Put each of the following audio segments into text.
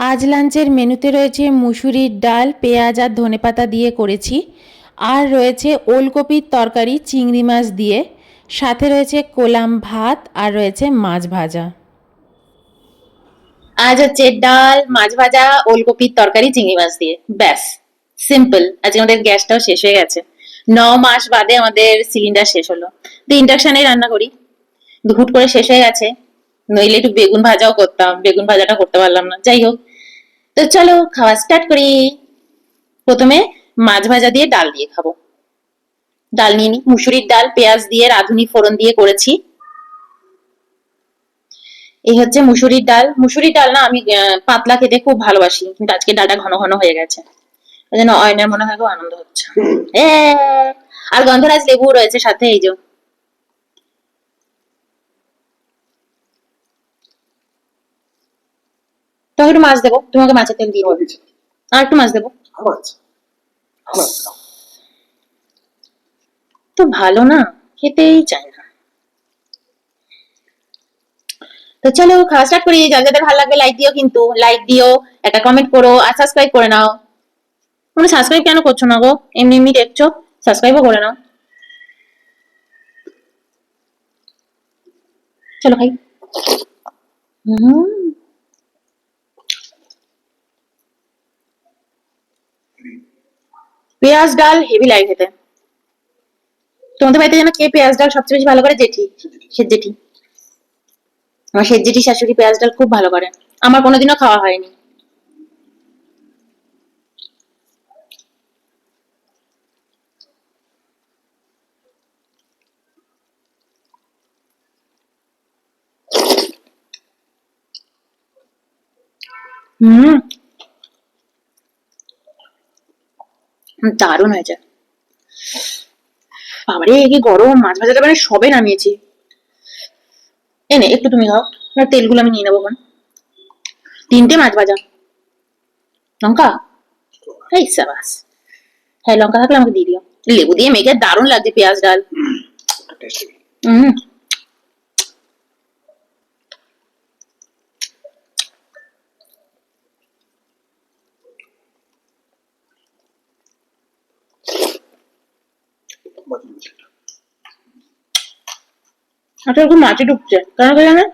আজ লাঞ্চের মেনুতে রয়েছে মুসুরির ডাল, পেঁয়াজ আর ধনেপাতা দিয়ে করেছি। আর রয়েছে ওলকপির তরকারি, চিংড়ি মাছ দিয়ে। সাথে রয়েছে কোলাম ভাত আর রয়েছে মাছ ভাজা। আজ হচ্ছে ডাল, মাছ ভাজা, ওলকপির তরকারি, চিংড়ি মাছ দিয়ে। ব্যাস, সিম্পল। আজকে আমাদের গ্যাসটাও শেষ হয়ে গেছে। ন মাস বাদে আমাদের সিলিন্ডার শেষ হলো। তো ইন্ডাকশনে রান্না করি। কিন্তু হুট করে শেষ হয়ে গেছে। নইলে একটু বেগুন ভাজাও করতাম। বেগুন ভাজাটা করতে পারলাম না। যাই হোক তো চলো খাওয়া স্টার্ট করি। প্রথমে মাছ ভাজা দিয়ে ডাল দিয়ে খাব। ডাল নিয়ে নি। মুসুরির ডাল পেঁয়াজ দিয়ে রাঁধুনি ফোড়ন দিয়ে করেছি। এই হচ্ছে মুসুরির ডাল। মুসুরির ডাল না আমি পাতলা খেতে খুব ভালোবাসি। কিন্তু আজকে ডালটা ঘন ঘন হয়ে গেছে। ওই জন্য অয়নের মনে হয় আনন্দ হচ্ছে। এ, আর গন্ধরাজ লেবু রয়েছে সাথে এই যে। তোমাকে একটু মাছ দেবো? তোমাকে মাছের তেল দিয়ে আর একটু মাছ দেবো? তো ভালো না খেতেই চায় না। তো চলো খাওয়া স্টার্ট করি। যাদের যাদের ভালো লাগবে লাইক দিও কিন্তু। লাইক দিও একটা কমেন্ট করো আর সাবস্ক্রাইব করে নাও। তুমি সাবস্ক্রাইব কেন করছ না গো? এমনি এমনি দেখছ সাবস্ক্রাইবও করে নাও। চলো খাই হুম। পেঁয়াজ, ডাল হেভি লাগে খেতে। তোমাদের বাড়িতে যেন কে পেঁয়াজ, ডাল সবচেয়ে বেশি ভালো করে? জেঠি। সে জেঠি। আমার সে জেঠি, শাশুড়ি পেঁয়াজ, ডাল খুব ভালো করে। আমার কোনোদিনও খাওয়া হয়নি। হুম। দারুণ হয়েছে। বাবারে কি গরম মাছ ভাজাটা মানে সবে নামিয়েছি। এনে একটু তুমি খাও আর তেলগুলো আমি নিয়ে নেব এখন। তিনটে মাছ ভাজা। লঙ্কা? এই সাবাস। হ্যাঁ লঙ্কা থাকলে আমাকে দিয়ে দিও। লেবু দিয়ে মেখে দারুণ লাগছে পেঁয়াজ ডাল। হুম। আচ্ছা ওরকম মাছি ঢুকছে কেন কে জানে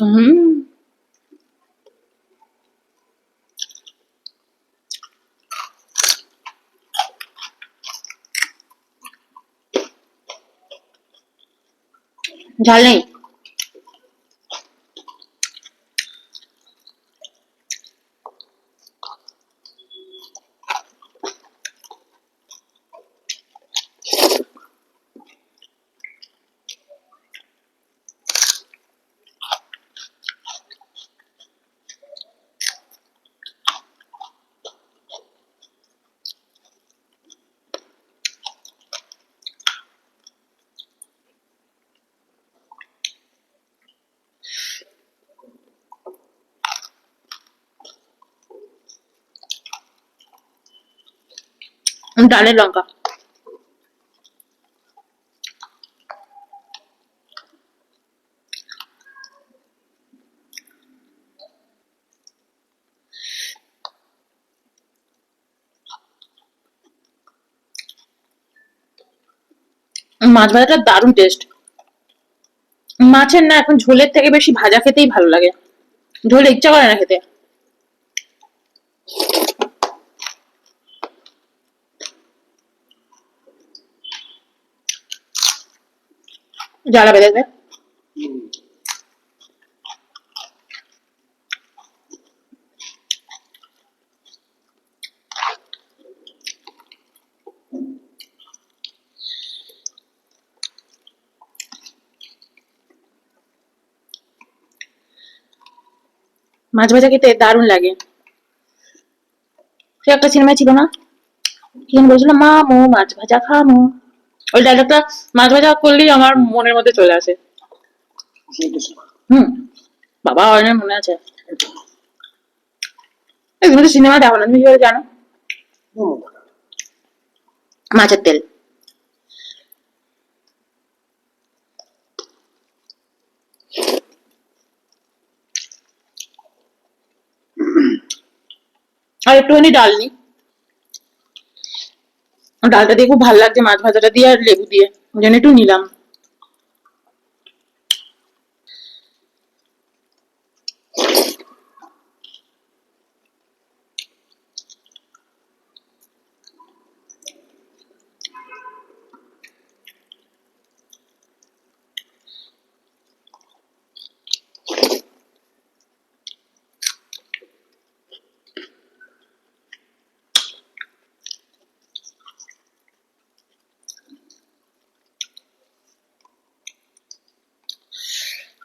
হুম ঝাল নেই ডালের লঙ্কা। মাছ ভাজাটা দারুণ টেস্ট মাছের না এখন ঝোলের থেকে বেশি ভাজা খেতেই ভালো লাগে। ঝোল ইচ্ছা করে না খেতে। জ্বালাবে দেখবে মাছ ভাজা খেতে দারুণ লাগে সে একটা সিনেমা ছিল না কি যেন বলছিল মা মো মাছ ভাজা খামো ওই ডায়লগটা মাছ ভাজা করলেই আমার মনের মধ্যে চলে আসে। হুম। বাবা অনেক মনে আছে। তুমি তো সিনেমা দেখো না, তুমি কি জানো? মাছের তেল। আর একটুখানি ডাল নি ডালটা দিয়ে খুব ভালো লাগছে, মাছ ভাজাটা দিয়ে আর লেবু দিয়ে। ওই জন্য একটু নিলাম।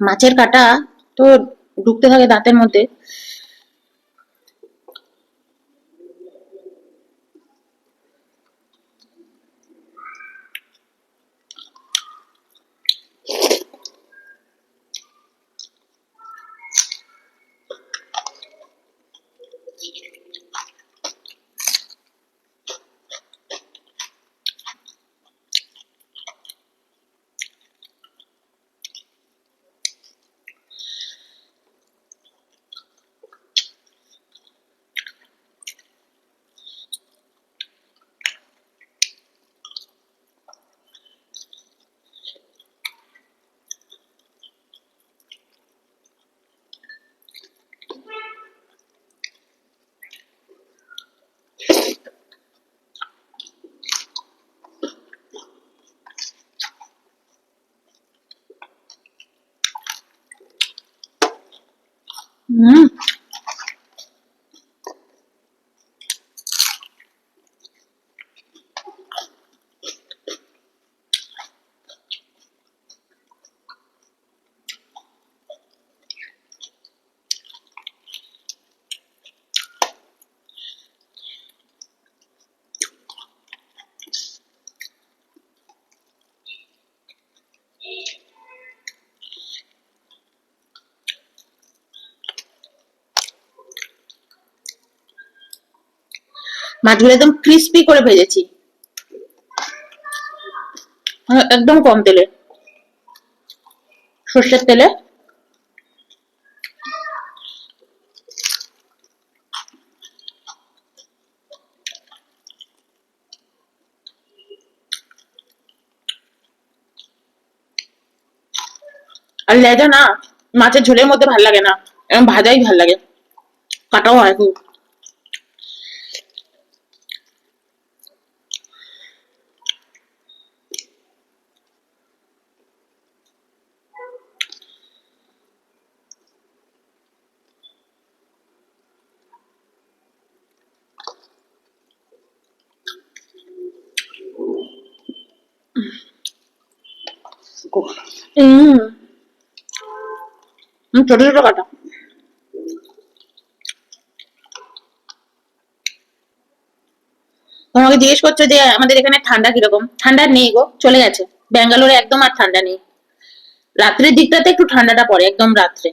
মাছের কাটা তো ঢুকতে থাকে দাঁতের মধ্যে। মাছগুলো একদম ক্রিস্পি করে ভেজেছি। মানে একদম কম তেলে। সর্ষের তেলে। আর লেজা না, মাছের ঝোলের মধ্যে ভালো লাগে না। ভাজাই ভালো লাগে। কাটাও হয় খুব। ছোট ছোট কাটা। তোমাকে জিজ্ঞেস করছ যে আমাদের এখানে ঠান্ডা কীরকম? ঠান্ডা নেই গো, চলে গেছে। ব্যাঙ্গালোরে একদম আর ঠান্ডা নেই। রাত্রের দিকটাতে একটু ঠান্ডাটা পড়ে, একদম রাত্রে।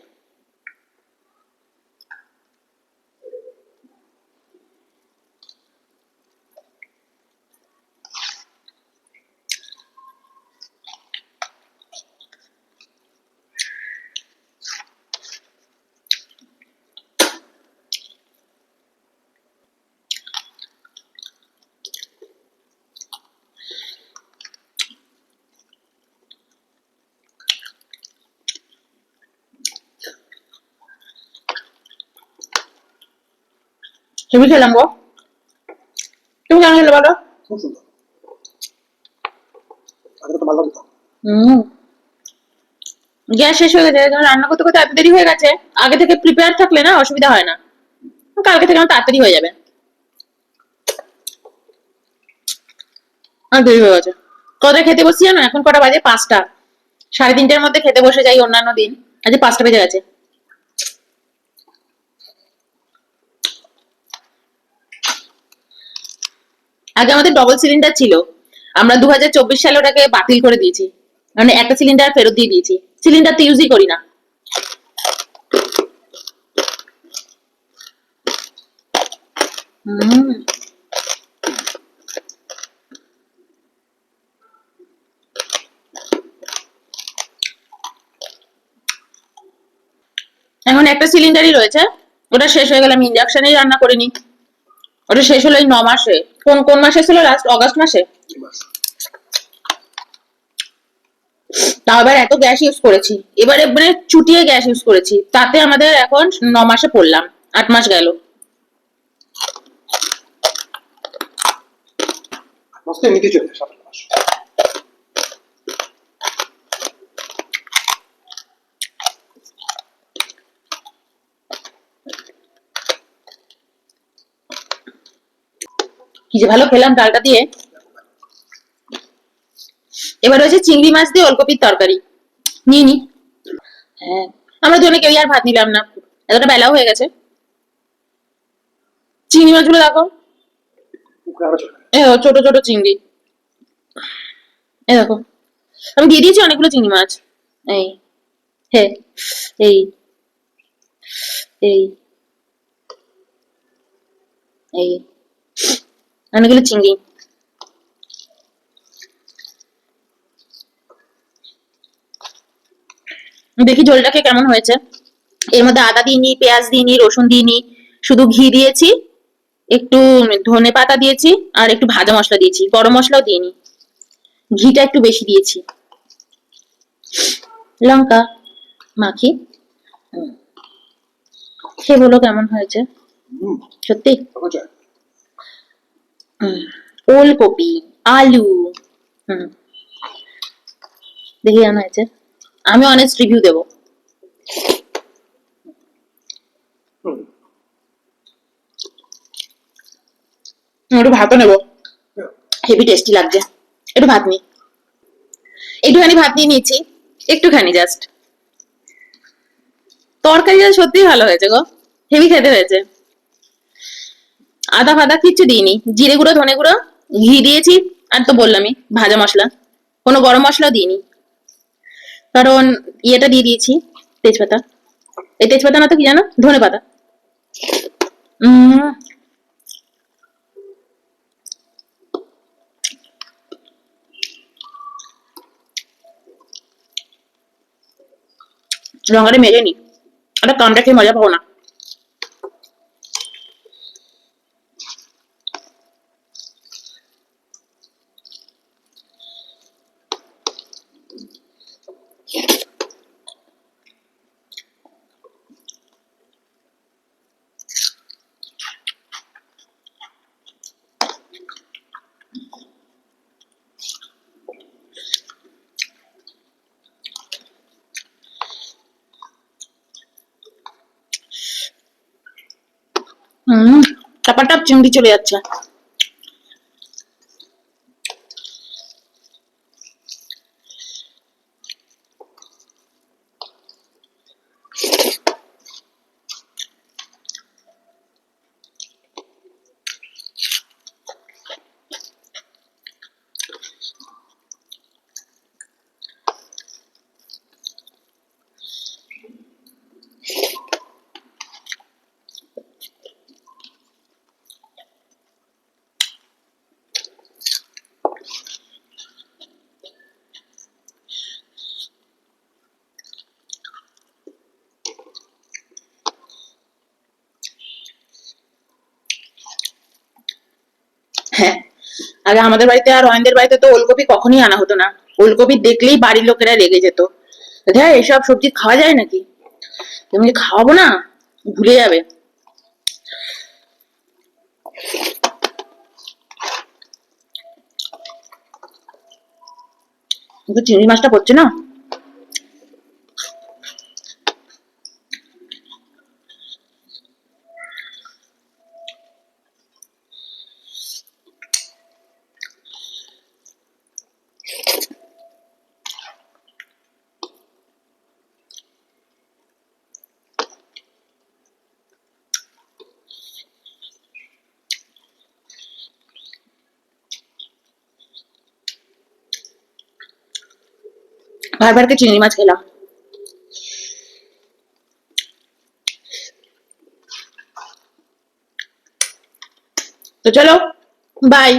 তুমি গ্যাস শেষ হয়ে গেছে রান্না করতে করতে এত দেরি হয়ে গেছে আগে থেকে প্রিপেয়ার থাকলে না অসুবিধা হয় না কালকে থেকে আমার তাড়াতাড়ি হয়ে যাবে আর দেরি হয়ে গেছে কটা খেতে বসছি জানো এখন কটা বাজে পাঁচটা সাড়ে তিনটের মধ্যে খেতে বসে যাই অন্যান্য দিন আজ পাঁচটা বেজে গেছে আগে আমাদের ডবল সিলিন্ডার ছিল। আমরা দু হাজার চব্বিশ সালে ওটাকে বাতিল করে দিয়েছি। মানে একটা সিলিন্ডার ফেরত দিয়ে দিয়েছি। সিলিন্ডার তো ইউজই করি না। এখন একটা সিলিন্ডারই রয়েছে। ওটা শেষ হয়ে গেলে আমি ইন্ডাকশনেই রান্না করে নিই। ওটা শেষ হলো এই ন মাসে। কোন কোন মাসে ছিল লাস্ট অগস্ট মাসে? আবার এত গ্যাস ইউজ করেছি। এবারে মানে চুটিয়ে গ্যাস ইউজ করেছি। তাতে আমাদের এখন ন মাসে পড়লাম। আট মাস গেল। মাস তো এমনিতেই চলে কি যে ভালো খেলাম ডালটা দিয়ে। এবার হচ্ছে চিংড়ি মাছ দিয়ে ওলকপির তরকারি। নিয়ে নি। হ্যাঁ আমরা দুজনে কেউই আর ভাত নিলাম না। এতটা বেলাও হয়ে গেছে। চিংড়ি মাছগুলো দেখো। এ ছোট ছোট চিংড়ি। এ দেখো। আমি দিয়ে দিয়েছি অনেকগুলো চিংড়ি মাছ। এই, হে, এই এই এই। অনেকগুলো চিংড়ি। দেখি ঝোলটাকে কেমন হয়েছে। এর মধ্যে আদা দিইনি পেঁয়াজ দিইনি রসুন দিইনি শুধু ঘি দিয়েছি একটু ধনে পাতা দিয়েছি আর একটু ভাজা মশলা দিয়েছি গরম মশলাও দিইনি ঘিটা একটু বেশি দিয়েছি। লঙ্কা মাখি। খেয়ে বলো কেমন হয়েছে। সত্যি। ওলকপি আলু হুম দেখি কেমন হয়েছে? আমি অনেস্ট রিভিউ দেবো। একটু ভাতও নেব। হেভি টেস্টি লাগছে। একটু ভাত নি। একটুখানি ভাত নিয়ে নিয়েছি। একটুখানি জাস্ট তরকারিটা সত্যি ভালো হয়েছে গো। হেভি খেতে হয়েছে। আদা ফাদা কিচ্ছু দিইনি। জিরে গুঁড়ো, ধনে গুঁড়ো, ঘি দিয়েছি, আর তো বললামই, ভাজা মশলা। কোনো গরম মশলাও দিইনি। কারণ ইয়েটা দিয়ে দিয়েছি, তেজপাতা। এই তেজপাতা না তো কি জানো? ধনে পাতা। লঙ্কাটা মেরে নি। ওটা কামটা খেয়ে মজা পাবো না। হুম। টাপাটাপ চিংড়ি চলে যাচ্ছে। আগে আমাদের বাড়িতে আর অয়েনদের বাড়িতে তো ওলকপি কখনই আনা হতো না। ওলকপি দেখলেই বাড়ির লোকেরা রেগে যেত। হ্যাঁ এসব সবজি খাওয়া যায় নাকি? তুমি খাওয়াবো না? ভুলে যাবে। চিংড়ি মাছটা পড়ছে না? ভাত ভাতকে চিংড়ি মাছ খেলাম তো চলো বাই